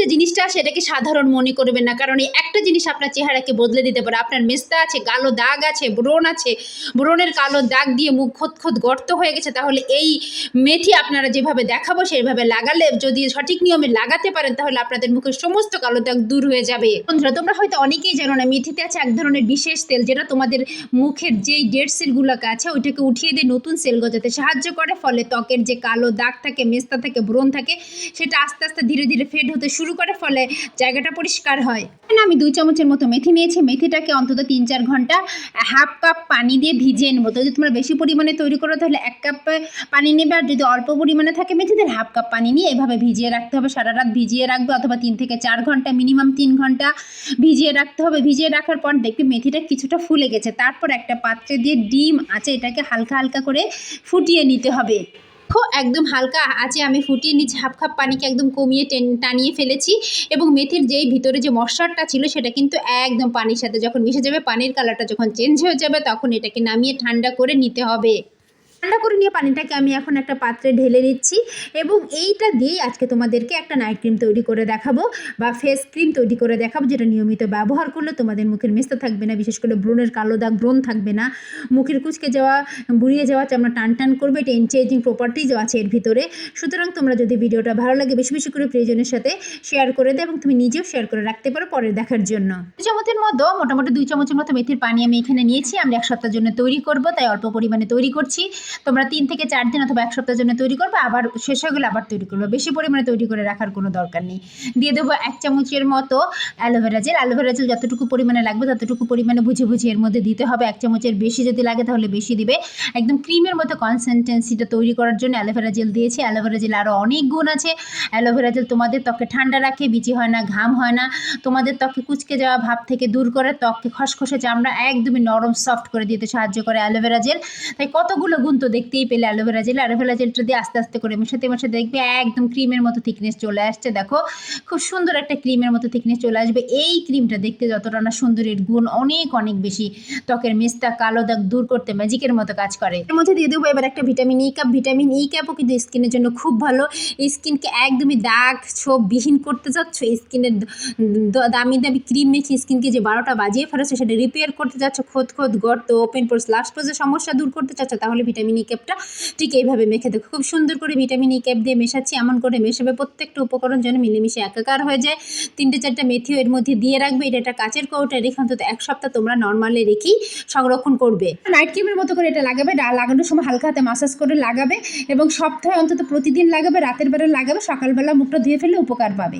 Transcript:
যে জিনিসটা সেটাকে সাধারণ মনে করবেন না। কারণ এই একটা জিনিস আপনার চেহারাকে বদলে দিতে পারে। আপনার মেস্তা আছে, কালো দাগ আছে, ব্রণ আছে, ব্রণের কালো দাগ দিয়ে মুখ খোদ খোদ গর্ত হয়ে গেছে, তাহলে এই মেথি আপনারা যেভাবে দেখাবো সেইভাবে লাগালে যদি সঠিক নিয়মে লাগাতে পারেন, তাহলে আপনাদের মুখের সমস্ত কালো দাগ দূর হয়ে যাবে। বন্ধুরা, তোমরা হয়তো অনেকেই জানো না, মেথিতে আছে এক ধরনের বিশেষ তেল, যেটা তোমাদের মুখের যেই ডেড সেলগুলোকে আছে, ওইটাকে উঠিয়ে দিয়ে নতুন সেল গজাতে সাহায্য করে। ফলে ত্বকের যে কালো দাগ থাকে, মেস্তা থাকে, ব্রণ থাকে, সেটা আস্তে আস্তে ধীরে ধীরে ফেড হতে শুরু করে ফলে জায়গাটা পরিষ্কার হয়। আমি দুই চামচের মতো মেথি নিয়েছি। মেথিটাকে অন্তত তিন চার ঘণ্টা হাফ কাপ পানি দিয়ে ভিজিয়ে নেব। তো যদি তোমরা বেশি পরিমাণে তৈরি করো, তাহলে এক কাপ পানি নেবে। আর যদি অল্প পরিমাণে থাকে মেথিদের হাফ কাপ পানি নিয়ে এভাবে ভিজিয়ে রাখতে হবে। সারা রাত ভিজিয়ে রাখবে অথবা তিন থেকে চার ঘণ্টা, মিনিমাম তিন ঘণ্টা ভিজিয়ে রাখতে হবে। ভিজিয়ে রাখার পর দেখবে মেথিটা কিছুটা ফুলে গেছে। তারপর একটা পাত্রে দিয়ে ডিম আছে, এটাকে হালকা হালকা করে ফুটিয়ে নিতে হবে। একদম হালকা আছে আমি ফুটিয়ে নিচ্ছি, হাফ খাপ পানিকে একদম কমিয়ে টেন, টানিয়ে ফেলেছি এবং মেথির যেই ভিতরে যে মশলাটা ছিল সেটা কিন্তু একদম পানির সাথে যখন মিশে যাবে, পানির কালারটা যখন চেঞ্জ হয়ে যাবে তখন এটাকে নামিয়ে ঠান্ডা করে নিতে হবে। ঠান্ডা করে নিয়ে পানিটাকে আমি এখন একটা পাত্রে ঢেলে নিচ্ছি এবং এইটা দিয়েই আজকে তোমাদেরকে একটা নাইট ক্রিম তৈরি করে দেখাবো বা ফেস ক্রিম তৈরি করে দেখাবো যেটা নিয়মিত ব্যবহার করলে তোমাদের মুখের মেস্তা থাকবে না, বিশেষ করে ব্রণের কালো দাগ ব্রণ থাকবে না। মুখের কুচকে যাওয়া, বুড়িয়ে যাওয়া চামড়া টান টান করবে এটা এনচেঞ্জিং প্রপার্টিজ আছে এর ভিতরে। সুতরাং তোমরা যদি ভিডিওটা ভালো লাগে বেশি বেশি করে প্রিয়জনের সাথে শেয়ার করে দেয় এবং তুমি নিজেও শেয়ার করে রাখতে পারো পরে দেখার জন্য। দু চামচের মতো, মোটামুটি দুই চামচের মতো মেথির পানি আমি এখানে নিয়েছি। আমরা এক সপ্তাহের জন্য তৈরি করব, তাই অল্প পরিমাণে তৈরি করছি। তোমরা তিন থেকে চার দিন অথবা এক সপ্তাহের জন্য তৈরি করবে, আবার শেষ হয়ে গেলে আবার তৈরি করবে। বেশি পরিমাণে তৈরি করে রাখার কোনো দরকার নেই। দিয়ে দেবো এক চামচের মতো অ্যালোভেরা জেল। অ্যালোভেরা জেল যতটুকু পরিমাণে লাগবে ততটুকু পরিমাণে বুঝে বুঝে এর মধ্যে দিতে হবে। এক চামচের বেশি যদি লাগে তাহলে বেশি দিবে। একদম ক্রিমের মতো কনসিস্টেন্সিটা তৈরি করার জন্য অ্যালোভেরা জেল দিয়েছি। অ্যালোভেরা জেল আরও অনেক গুণ আছে। অ্যালোভেরা জেল তোমাদের ত্বকে ঠান্ডা রাখে, বিচি হয় না, ঘাম হয় না। তোমাদের ত্বকে কুচকে যাওয়া ভাব থেকে দূর করে, ত্বককে খসখসে চামড়া একদমই নরম সফট করে দিতে সাহায্য করে অ্যালোভেরা জেল। তাই কতগুলো গুণ তো দেখতেই পেলে অ্যালোভেরা জেল অ্যালোভেরা জেলটা দিয়ে আস্তে আস্তে করে মেশাতে মেশাতে দেখবে একদম ক্রিমের মতো থিকনেস চলে আসছে। দেখো, খুব সুন্দর একটা ক্রিমের মতো থিকনেস চলে আসবে। এই ক্রিমটা দেখতে যতটা না সুন্দরের গুণ অনেক অনেক বেশি। ত্বকের মেস্তা কালো দাগ দূর করতে ম্যাজিকের মতো কাজ করে। এর মধ্যে দিয়ে দেবো এবার একটা vitamin E cap vitamin E ক্যাপও কিন্তু স্কিনের জন্য খুব ভালো। স্কিনকে একদমই দাগ, ছোপ বিহীন করতে চাচ্ছ স্কিনের দামি দামি ক্রিম মেখে স্কিনকে যে বারোটা বাজিয়ে ফেলেছো, সেটা রিপেয়ার করতে চাচ্ছ, খোদ খোদ গর্ত ওপেন পোর্স লাস্ট পোজের সমস্যা দূর করতে চাচ্ছ, তাহলে ভিটামিন ই ক্যাপটা ঠিক এইভাবে মেখে দেখো। খুব সুন্দর করে ভিটামিন ই ক্যাপ দিয়ে মেশাচ্ছি, এমন করে মেশাবে প্রত্যেকটা উপকরণ যেন মিলেমিশে একাকার হয়ে যায়। তিনটে চারটে মেথিও এর মধ্যে দিয়ে রাখবে, এটা একটা কাচের কৌটা রেখে অন্তত এক সপ্তাহ তোমরা নর্মালি রেখেই সংরক্ষণ করবে। নাইট ক্রিমের মতো করে এটা লাগাবে লাগানোর সময় হালকা হাতে মাসাজ করে লাগাবে এবং সপ্তাহে অন্তত প্রতিদিন লাগাবে, রাতের বেলা লাগাবে, সকালবেলা মুখটা ধুয়ে ফেলে উপকার পাবে।